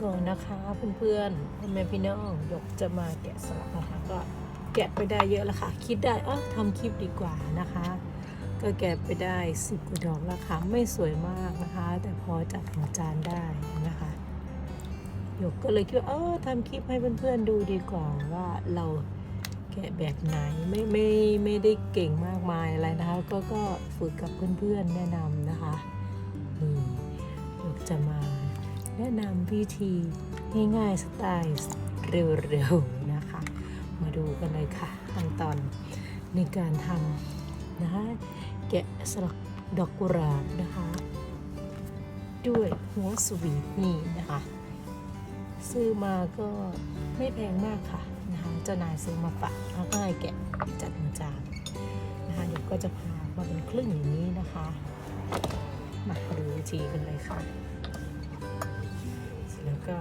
ก่อนนะคะเพื่อนๆพ่อแม่พี่น้องยกจะมาแกะสลักนะคะก็แกะไปได้เยอะแล้วค่ะ คิดได้เออทำคลิปดีกว่านะคะ ก็แกะไปได้สิบกว่าดอกแล้วค่ะไม่สวยมากนะคะ แต่พอจัดหัวจานได้นะคะยกก็เลยคิดว่าเออทำคลิปให้เพื่อนๆดูดีกว่าว่าเราแกะแบบไหนไม่ไม่ไม่ได้เก่งมากมายอะไรนะคะ ก็ก็ฝึกกับเพื่อนๆแนะนำนะคะนี่ยกจะมา แนะนำวิธีง่ายๆสไตล์เร็วๆนะคะ มาดูกันเลยค่ะขั้นตอนในการทำนะคะแกะสลักดอกกุหลาบนะคะ ด้วยหัวสวีทนี่นะคะ ซื้อมาก็ไม่แพงมากค่ะนะคะเจ้านายซื้อมาฝากแล้วก็แกะจัดหัวจานนะคะเดี๋ยวก็จะพามาเป็นครึ่งอย่างนี้นะคะ มาดูวิธีกันเลยค่ะ ก็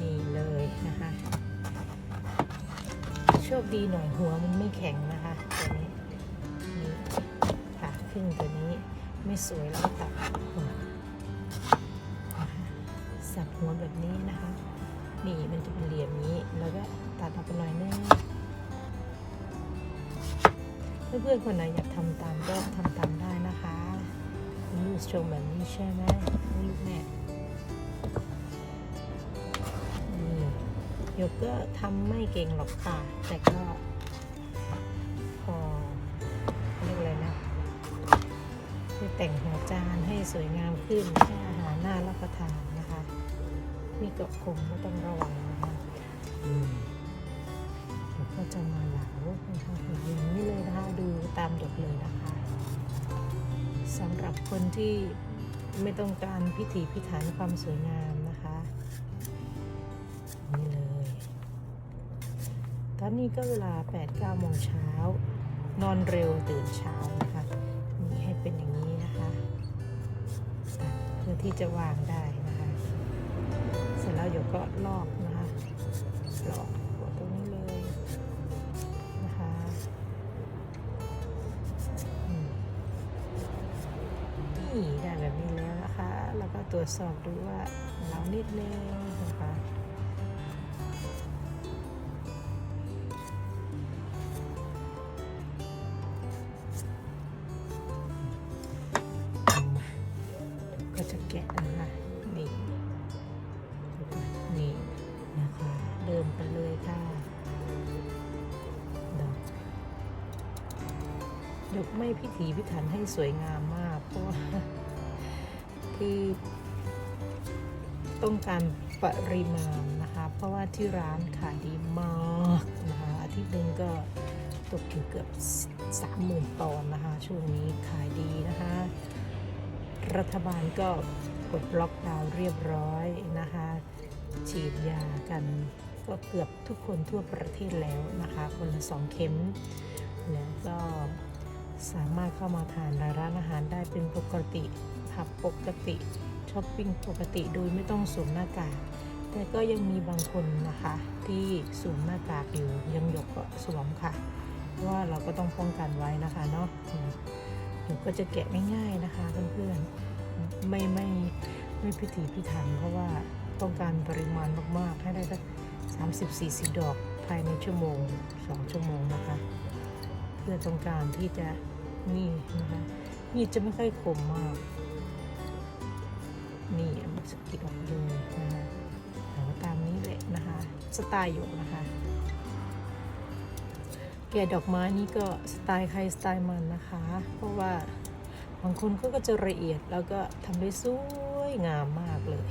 นี่เลยนะคะ โชคดีหน่อยหัวมันไม่แข็งนะคะตัวนี้นี่ค่ะครึ่งตัวนี้ไม่สวยแล้วตัดหัวสับหัวแบบนี้นะคะนี่มันจะเป็นเหลี่ยมนี้แล้วก็ตัดออกไปหน่อยนึงเพื่อนๆคนไหนอยากทำตามก็ทำตามได้นะคะลูกชมแบบนี้ใช่ไหมลูกแม่ โยกก็ทำไม่เก่งหรอกค่ะ แต่ก็พอเรียกอะไรนะไปแต่งหัวจานให้สวยงามขึ้นให้อาหารน่ารับประทานนะคะ มีเกาะคมก็ต้องระวังนะคะอืมเดี๋ยวก็จะมาเหลานะคะเหลาอย่างนี้เลยนะคะดูตามหยดเลยนะคะสำหรับคนที่ไม่ต้องการพิถีพิถันความสวยงาม นนี้ก็เวลา8-9โมงเช้า นอนเร็วตื่นเช้านะคะนี่ให้เป็นอย่างนี้นะคะเพื่อที่จะวางได้นะคะ เสร็จแล้วเดี๋ยวก็ลอกนะคะลอกหัวตรงนี้เลยนะคะนี่ได้แบบนี้แล้วนะคะ แล้วก็ตรวจสอบดูว่าเรานิดนึงนะคะ ยกไม่พิถีพิถันให้สวยงามมากเพราะว่าคือต้องการปริมาณนะคะ เพราะว่าที่ร้านขายดีมากนะคะอาทิตย์หนึ่งก็ตกถึงเกือบสามหมื่นปอนนะคะ ช่วงนี้ขายดีนะคะ รัฐบาลก็กดล็อกดาวน์เรียบร้อยนะคะ ฉีดยากันก็เกือบทุกคนทั่วประเทศแล้วนะคะ คนละสองเข็ม แล้วก็ สามารถเข้ามาทานในร้านอาหารได้เป็นปกติผับปกติช้อปปิ้งปกติโดยไม่ต้องสวมหน้ากาก แต่ก็ยังมีบางคนนะคะ ที่สวมหน้ากากอยู่ยังหยกก็สวมค่ะเพราะว่าเราก็ต้องป้องกันไว้นะคะเนาะหนูก็จะแกะง่ายๆนะคะเพื่อนๆไม่ไม่ไม่พิถีพิถันเพราะว่าต้องการปริมาณมากๆ ให้ได้สักสามสิบสี่สิบดอกภายในชั่วโมงสองชั่วโมงนะคะ พื่อต้องการที่จะนี่นะคะมีดจะไม่ค่อยคมมาก นี่เอามาสกิดออกเลยนะคะเอาตามนี้แหละนะคะ สไตล์หยกนะคะ แกะดอกไม้นี่ก็สไตล์ใครสไตล์มันนะคะ เพราะว่าบางคนเขาก็จะละเอียดแล้วก็ทำได้สวยงามมากเลย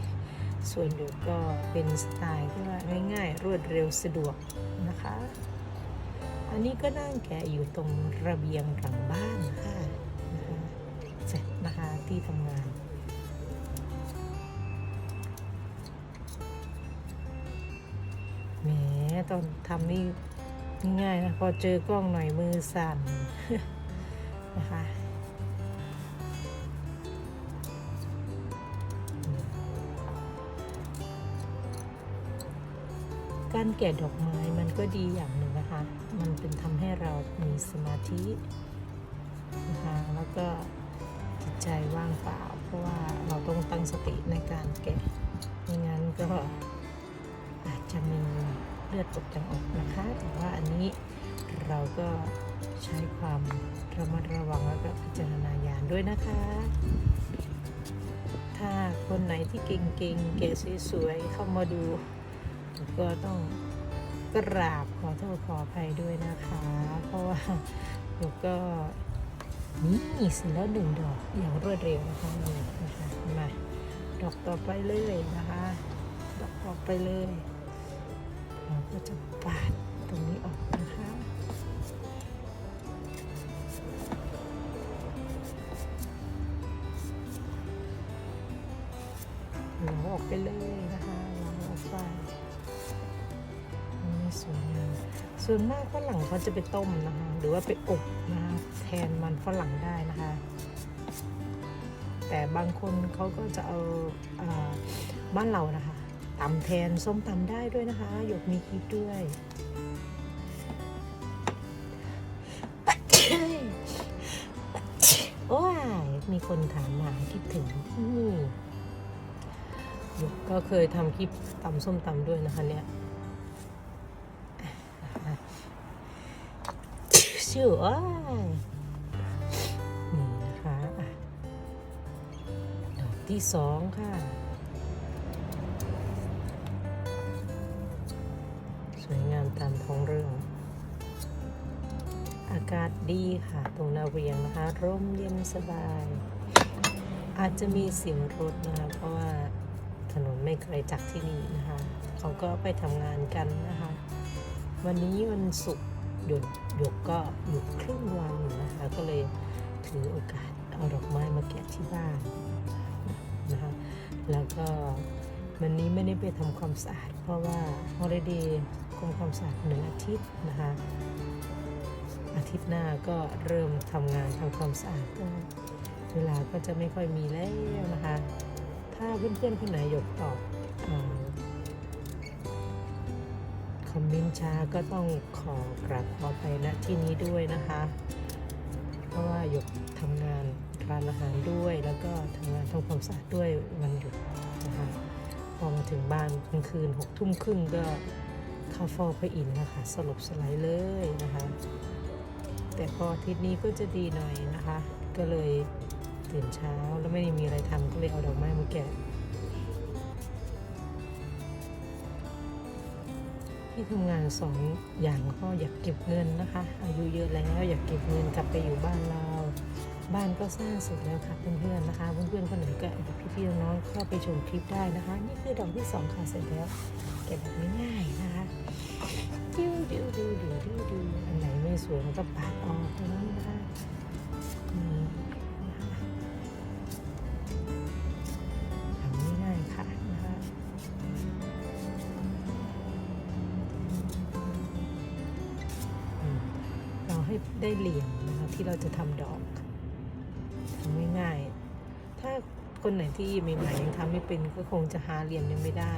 ส่วนหยกก็เป็นสไตล์ที่ว่าง่ายๆ รวดเร็วสะดวก อันนี้ก็นั่งแกะอยู่ตรงระเบียงหลังบ้านค่ะนะคะเสร็จนะคะที่ทำงาน แหมตอนทำนี่ง่ายนะ พอเจอกล้องหน่อยมือสั่นนะคะการแกะดอกไม้มันก็ดีอย่างหนึ่ง นะคะ มันเป็นทำให้เรามีสมาธินะคะแล้วก็จิตใจว่างเปล่า เพราะว่าเราต้องตั้งสติในการแกะไม่งั้นก็อาจจะมีเลือดตกยังออกนะคะ แต่ว่าอันนี้เราก็ใช้ความระมัดระวังแล้วก็พิจารณาญาณด้วยนะคะ ถ้าคนไหนที่เก่งๆ เก๋สวยๆเข้ามาดู ก็ต้อง กราบขอโทษขออภัยด้วยนะคะ เพราะว่าหนูก็นี่เสร็จแล้วหนึ่งดอกอย่างรวดเร็วนะคะนี่นะคะมาดอกต่อไปเลยนะคะ ดอกต่อไปเลยเราก็จะปาดตรงนี้ออกนะคะเราออกไปเลยนะคะเราออกไป สวยงามส่วนมากฝรั่งเขาจะไปต้มนะคะ หรือว่าไปอบนะคะแทนมันฝรั่งได้นะคะ แต่บางคนเขาก็จะเอาอาบ้านเรานะคะตำแทนส้มตำได้ด้วยนะคะหยกมีคลิปด้วยโอ้ยมีคนถามมาคิดถึงอืมหยกก็เคยทำคลิปตำส้มตำด้วยนะคะเนี่ย ชื่อว่านี่นะคะอะดอกที่สองค่ะ สวยงามตามท้องเรื่อง อากาศดีค่ะ ตรงนาเวียงนะคะ ร่มเย็นสบาย อาจจะมีเสียงรถนะคะ เพราะว่าถนนไม่ไกลจากที่นี่นะคะ เขาก็ไปทำงานกันนะคะ วันนี้วันศุกร์ หยุดหยกก็หยุดครึ่งวันนะคะก็เลยถือโอกาสเอาดอกไม้มาแกะที่บ้านนะคะแล้วก็วันนี้ไม่ได้ไปทำความสะอาด เพราะว่าฮอลิเดย์ทำความสะอาดหนึ่งอาทิตย์นะคะอาทิตย์หน้าก็เริ่มทำงานทำความสะอาดก็เวลาก็จะไม่ค่อยมีแล้วนะคะ ถ้าเพื่อนๆคนไหนหยกตอบ มเมนชาก็ต้องขอกราบขอไปณที่นี้ด้วยนะคะ เพราะว่าหยกทำงานร้านอาหารด้วย แล้วก็ทำงานทำความสะอาดด้วยวันหยุดนะคะพอมาถึงบ้านกลางคืนหกทุ่มครึ่งก็เข้าฟอพระอินทร์นะคะสลบสไลด์เลยนะคะ แต่พออาทิตย์นี้ก็จะดีหน่อยนะคะ ก็เลยตื่นเช้าแล้วไม่ได้มีอะไรทำก็เลยเอาดอกไม้มาแกะ ที่ทำงานสองอย่างก็อยากเก็บเงินนะคะ อายุเยอะแล้วอยากเก็บเงินกลับไปอยู่บ้านเรา บ้านก็สร้างเสร็จแล้วค่ะเพื่อนๆนะคะเพื่อนๆคนไหนก็พี่ๆน้องๆเข้าไปชมคลิปได้นะคะ นี่คือดอกที่สองค่ะเสร็จแล้ว เก็บแบบง่ายๆนะคะดิวดิวดิวดิวดิวดิวอันไหนไม่สวยมันก็ปาดออกตรงนี้นะคะนี่นะคะ ได้เหลี่ยมนะคะที่เราจะทำดอกทำง่ายๆ ถ้าคนไหนที่ใหม่ๆยังทำไม่เป็นก็คงจะหาเหลี่ยมยังไม่ได้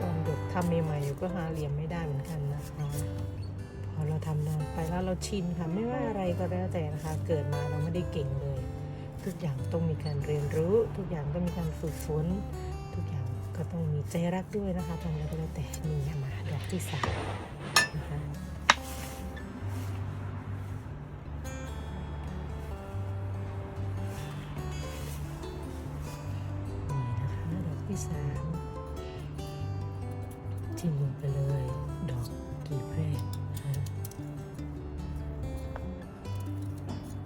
ตอนเด็กทำใหม่ๆอยู่ก็หาเหลี่ยมไม่ได้เหมือนกันนะคะพอเราทำนานไปแล้วเราชินค่ะไม่ว่าอะไรก็แล้วแต่นะคะ เกิดมาเราไม่ได้เก่งเลย ทุกอย่างต้องมีการเรียนรู้ ทุกอย่างต้องมีการฝึกฝนทุกอย่างก็ต้องมีใจรักด้วยนะคะทำอะไรก็แล้วแต่นี่มาดอกที่สามนะคะ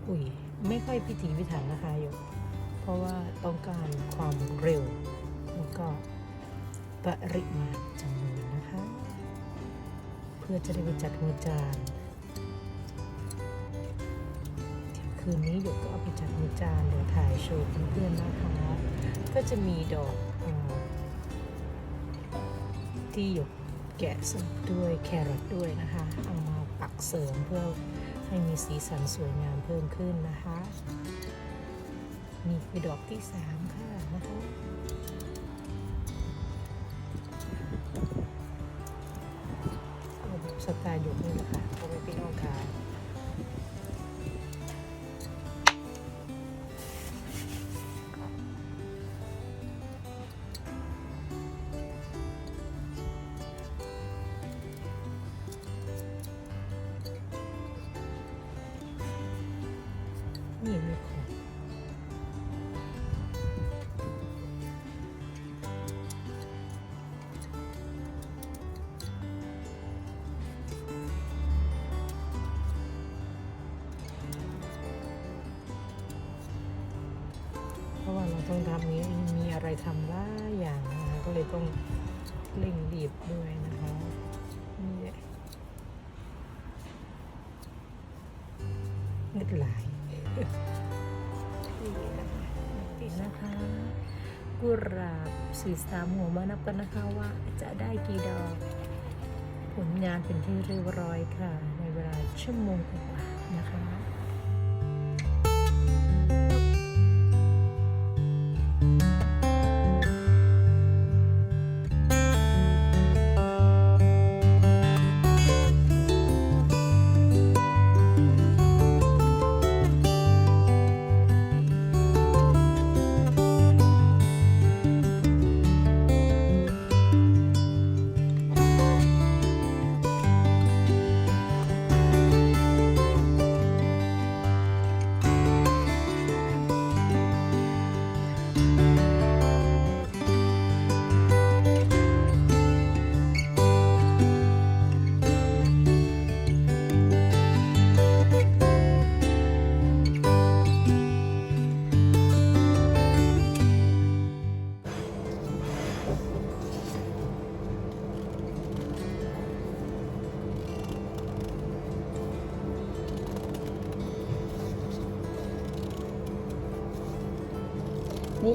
อุ้ยไม่ค่อยพิถีพิถันนะคะโยกเพราะว่าต้องการความเร็ว แล้วก็ปริมาณจำนวนนะคะ เพื่อจะได้ไปจัดหัวจานคืนนี้หยกก็เอาไปจัดหัวจานเดี๋ยวถ่ายโชว์เพื่อนๆนะคะก็จะมีดอกที่หยกแกะสลับด้วยแครอทด้วยนะคะ เอามาปักเสริมเพื่อ ให้มีสีสันสวยงามเพิ่มขึ้นนะคะ นี่คือดอกที่สามค่ะนะคะเอาแบบสไตล์หยกนี่แหละค่ะพ่อแม่พี่น้องค่ะ ต้องทำนี้มีอะไรทำหลายอย่างนะคะก็เลยต้องเร่งรีบด้วยนะคะนี่แหละนึกหลายนี่นะคะกุหลาบสีสามหัวมานับกันนะคะว่าจะได้กี่ดอก ผลงานเป็นที่เรียบร้อยค่ะ ในเวลาชั่วโมงกว่า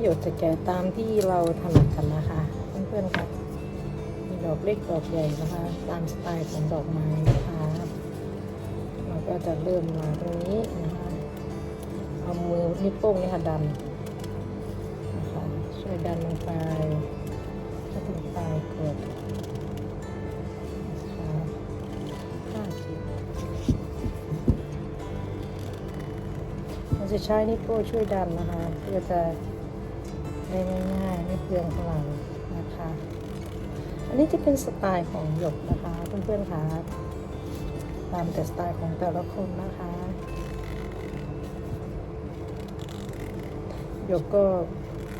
หยดจะแกะตามที่เราถนัดกันนะคะ เพื่อนๆค่ะมีดอกเล็กดอกใหญ่นะคะ ตามสไตล์ของดอกไม้นะคะเราก็จะเริ่มมาตรงนี้นะคะเอามือนิ้วโป้งนี่ค่ะดันนะคะช่วยดันลงไปถึงปลายกดนะคะห้าสิบเราจะใช้นิ้วโป้งช่วยดันนะคะเพื่อจะ ได้ง่ายๆไม่เปลืองพลังนะคะ อันนี้จะเป็นสไตล์ของหยกนะคะเพื่อนๆค่ะตามแต่สไตล์ของแต่ละคนนะคะหยกก็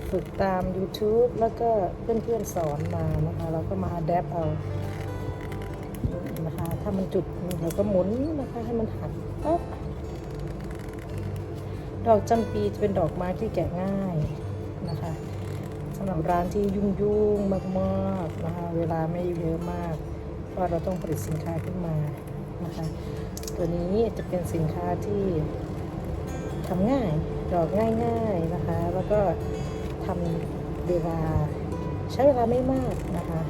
ฝึกตาม YouTube แล้วก็เพื่อนๆสอนมานะคะเราก็มาอัดแอปเอานะคะ ถ้ามันจุดเราก็หมุนนะคะให้มันหักปั๊บดอกจำปีจะเป็นดอกไม้ที่แกะง่าย นะคะสำหรับร้านที่ยุ่งๆมากๆนะคะเวลาไม่เยอะมากเพราะเราต้องผลิตสินค้าขึ้นมานะคะตัวนี้จะเป็นสินค้าที่ทำง่ายดอกง่าย ๆนะคะ แล้วก็ทำเวลาใช้เวลาไม่มากนะคะ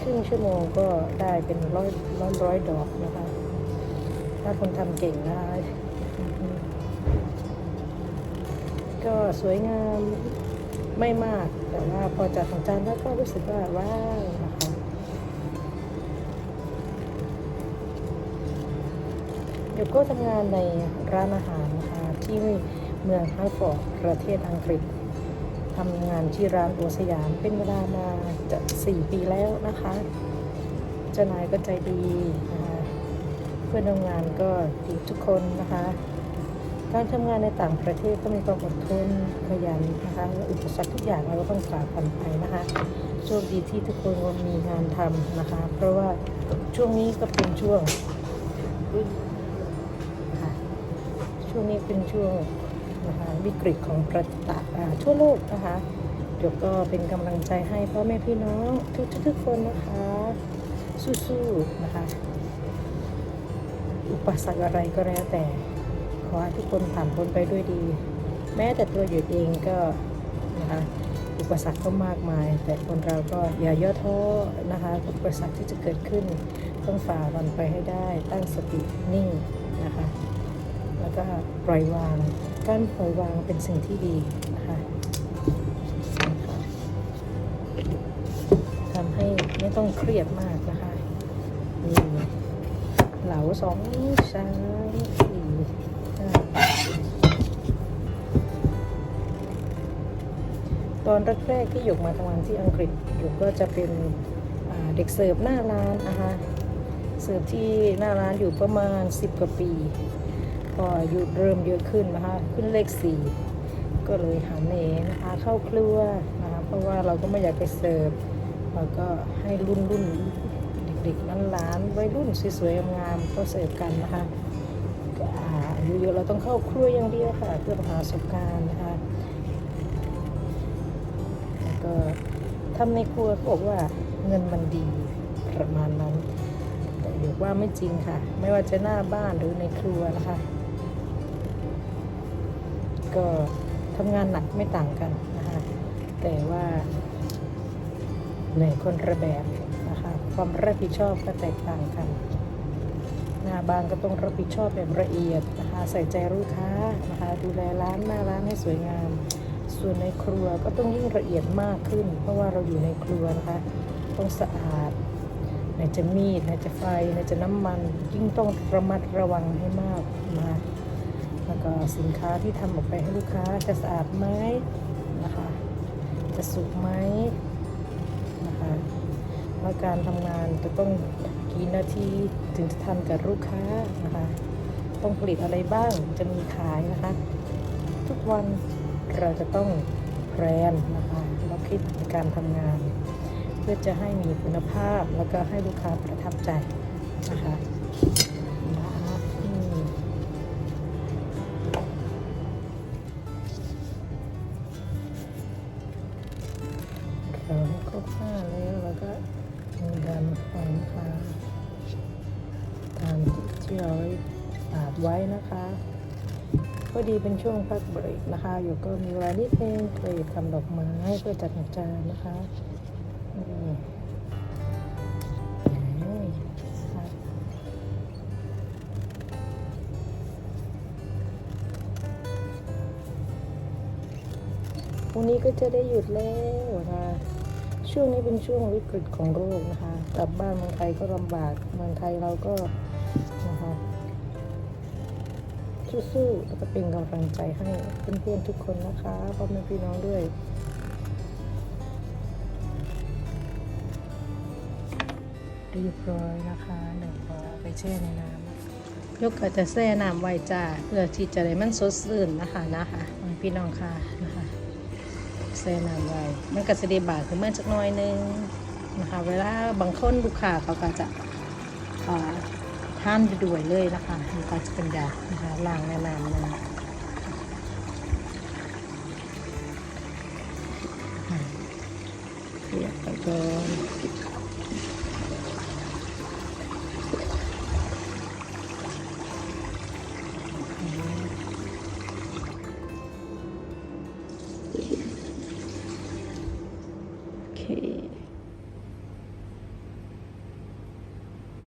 ครึ่งชั่วโมงก็ได้เป็นร้อยร้อยร้อยดอกนะคะ ถ้าคนทำเก่งนะคะก็สวยงาม ไม่มาก แต่ว่าพอจัดของจานแล้วก็รู้สึกว่าว้าวนะคะเดี๋ยวก็ทำงานในร้านอาหารนะคะที่เมืองฮัลฟอร์ดประเทศอังกฤษทำงานที่ร้านโอสยามเป็นเวลามาจะสี่ปีแล้วนะคะเจ้านายก็ใจดีนะคะเพื่อนร่วมงานก็ดีทุกคนนะคะ การทำงานในต่างประเทศก็มีความอดทนขยันนะคะและอุปสรรคทุกอย่างเราก็ต้องฝ่าฟันไปนะคะโชคดีที่ทุกคนมีงานทำนะคะ เพราะว่าช่วงนี้ก็เป็นช่วงช่วงนี้เป็นช่วงนะคะวิกฤตของประตะาทั่วโลกนะคะเดี๋ยวก็เป็นกำลังใจให้พ่อแม่พี่น้องทุกทุกคนนะคะ สู้ๆนะคะ อุปสรรคอะไรก็แล้วแต่ ขอให้ทุกคนผ่านพ้นไปด้วยดี แม้แต่ตัวหยุดเองก็นะคะอุปสรรคก็มากมาย แต่คนเราก็อย่าย่อท้อนะคะ อุปสรรคที่จะเกิดขึ้น ต้องฝ่ามันไปให้ได้ ตั้งสตินิ่งนะคะ แล้วก็ปล่อยวาง การปล่อยวางเป็นสิ่งที่ดีนะคะทำให้ไม่ต้องเครียดมากนะคะนี่เหลาสองสา ตอนแรกๆที่หยกมาทำงานที่อังกฤษหยกก็จะเป็นเด็กเสิร์ฟหน้าร้านนะคะเสิร์ฟที่หน้าร้านอยู่ประมาณ 10 กว่าปีพออายุเริ่มเยอะขึ้นนะคะขึ้นเลขสี่ก็เลยหันเองนะคะเข้าครัวนะคะเพราะว่าเราก็ไม่อยากไปเสิร์ฟเราก็ให้รุ่นรุ่นเด็กๆนั้นหลานวัยรุ่นสวยๆงามๆก็เสิร์ฟกันนะคะอ่าอายุเยอะเราต้องเข้าครัวอย่างเดียวค่ะเพื่อหาประสบการณ์นะคะ ทำในครัวเขาบอกว่าเงินมันดีประมาณนั้นแต่เดี๋ยวว่าไม่จริงค่ะ ไม่ว่าจะหน้าบ้านหรือในครัวนะคะ ก็ทำงานหนักไม่ต่างกันนะคะแต่ว่าเหนื่อยคนระแบบนะคะความรับผิดชอบก็แตกต่างกันหน้าบ้านก็ต้องรับผิดชอบแบบละเอียดนะคะใส่ใจลูกค้านะคะดูแลร้านหน้าร้านให้สวยงาม ส่วนในครัวก็ต้องยิ่งละเอียดมากขึ้น เพราะว่าเราอยู่ในครัวนะคะ ต้องสะอาดไหนจะมีดไหนจะไฟไหนจะน้ำมัน ยิ่งต้องระมัดระวังให้มากนะแล้วก็สินค้าที่ทำออกไปให้ลูกค้าจะสะอาดไหมนะคะ จะสุกไหมนะคะแล้วการทำงานจะต้องกี่นาทีถึงจะทันกับลูกค้านะคะ ต้องผลิตอะไรบ้างจะมีขายนะคะ ทุกวัน เราจะต้องแพรนนะคะแล้วคิดในการทำงาน เพื่อจะให้มีคุณภาพแล้วก็ให้ลูกค้าประทับใจนะคะนะอืมเราให้ครบห้าแล้วแล้วก็มีการฝังนะคะตามที่เราได้ฝากไว้นะคะ พอดีเป็นช่วงพักเบรกนะคะ อยู่ก็มีเวลานิดนึงเคยทำดอกไม้เพื่อจัดจานนะคะนี่นี่ค่ะวันนี้ก็จะได้หยุดแล้วนะคะช่วงนี้เป็นช่วงวิกฤตของโรคนะคะ กลับบ้านเมืองไทยก็ลำบากเมืองไทยเราก็ สู้ๆแล้วก็เป็นกำลังใจให้เพื่อนๆทุกคนนะคะพ่อแม่พี่น้องด้วยเรียบร้อยนะคะเดี๋ยวขอไปแช่ในน้ำยกก็จะแช่น้ำไว้จ้าเพื่อที่จะได้มันสดชื่นนะคะนะคะพี่น้องค่ะนะคะแช่น้ำไว้มันก็จะได้บาดขึ้นมาจักน้อยนึงนะคะ เวลาบางคนลูกค้าเขาก็จะ ท่านไปด้วยเลยนะคะมันก็จะเป็นยานะคะล้างแนน้ำนะอ่าเรียบไปก่อน